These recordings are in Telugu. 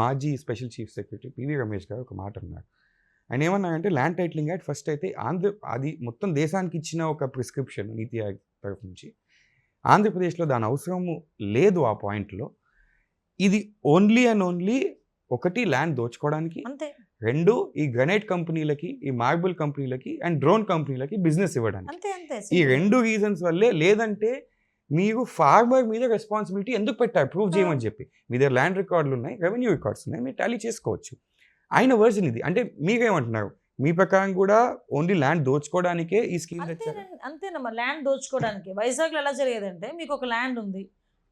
మాజీ special chief secretary PV Ramesh garu ఒక మాట అన్నారు. ఆయన ఏమన్నారంటే ల్యాండ్ టైటిలింగ్ యాక్ట్ ఫస్ట్ అయితే ఆంధ్ర అది మొత్తం దేశానికి ఇచ్చిన ఒక ప్రిస్క్రిప్షన్ నీతి ఆయోగ్ తరఫు నుంచి. ఆంధ్రప్రదేశ్లో దాని అవసరము లేదు ఆ పాయింట్లో. ఇది ఓన్లీ అండ్ ఓన్లీ ఒకటి ల్యాండ్ దోచుకోవడానికి అంతే. రెండు ఈ గ్రనైట్ కంపెనీలకి ఈ మార్బుల్ కంపెనీలకి అండ్ డ్రోన్ కంపెనీలకి బిజినెస్ ఇవ్వడానికి. ఈ రెండు రీజన్స్ వల్లే లేదంటే మీరు ఫార్మర్ మీద రెస్పాన్సిబిలిటీ ఎందుకు పెట్టారు? ప్రూవ్ చేయమని చెప్పి. మీ దగ్గర ల్యాండ్ రికార్డులు ఉన్నాయి రెవెన్యూ రికార్డ్స్ ఉన్నాయి మీరు టాలీ చేసుకోవచ్చు. ఆయన వర్జన్ ఇది. అంటే మీరేమంటున్నారు మీ ప్రకారం కూడా ఓన్లీ ల్యాండ్ దోచుకోవడానికే ఈ స్కీమ్ అంతేనమ్మా ల్యాండ్ దోచుకోవడానికి వైజాగ్లో ఎలా జరిగేదంటే మీకు ఒక ల్యాండ్ ఉంది.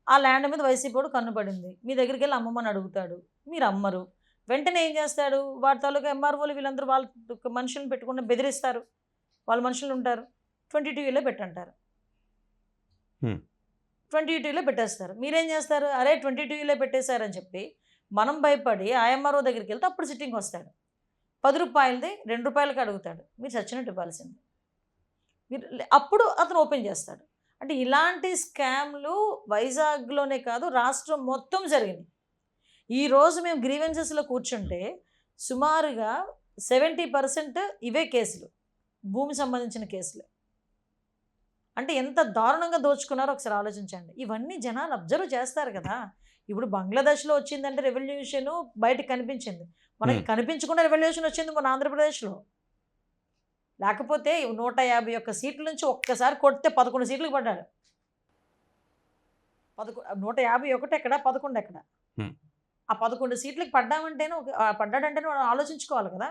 ఆ ల్యాండ్ మీద వైసీపీ వాడు కన్ను పడింది మీ దగ్గరికి వెళ్ళి అమ్మమ్మని అడుగుతాడు. మీరు అమ్మరు. వెంటనే ఏం చేస్తాడు? వాడి తాలూకా ఎంఆర్ఓలు వీళ్ళందరూ వాళ్ళ మనుషులను పెట్టుకుని బెదిరిస్తారు. వాళ్ళ మనుషులు ఉంటారు. ట్వంటీ టీవీలో పెట్టంటారు. Hmm. ట్వంటీ టూలో పెట్టేస్తారు. మీరేం చేస్తారు? అరే ట్వంటీ టూలో పెట్టేశారని చెప్పి మనం భయపడి ఆ దగ్గరికి వెళ్తే అప్పుడు సిట్టింగ్ వస్తాడు. పది రూపాయలది రెండు రూపాయలకి అడుగుతాడు. మీరు చచ్చినట్టు ఇవ్వాల్సింది. మీరు అప్పుడు అతను ఓపెన్ చేస్తాడు. అంటే ఇలాంటి స్కామ్లు వైజాగ్లోనే కాదు రాష్ట్రం మొత్తం జరిగినాయి ఈరోజు మేము గ్రీవెన్సెస్లో కూర్చుంటే సుమారుగా సెవెంటీ పర్సెంట్ ఇవే కేసులు. భూమి సంబంధించిన కేసులే. అంటే ఎంత దారుణంగా దోచుకున్నారో ఒకసారి ఆలోచించండి. ఇవన్నీ జనాలు అబ్జర్వ్ చేస్తారు కదా. ఇప్పుడు బంగ్లాదేశ్లో వచ్చిందంటే రెవల్యూషన్ బయటకు కనిపించింది. మనకి. కనిపించకుండా రెవల్యూషన్ వచ్చింది మన ఆంధ్రప్రదేశ్లో. లేకపోతే నూట యాభై ఒక్క సీట్ల నుంచి ఒక్కసారి కొడితే పదకొండు సీట్లకు పడ్డాడు పదకొ నూట యాభై ఒకటి ఎక్కడ? పదకొండు ఎక్కడ. ఆ పదకొండు సీట్లకు పడ్డామంటేనే పడ్డాడంటేనే మనం ఆలోచించుకోవాలి కదా.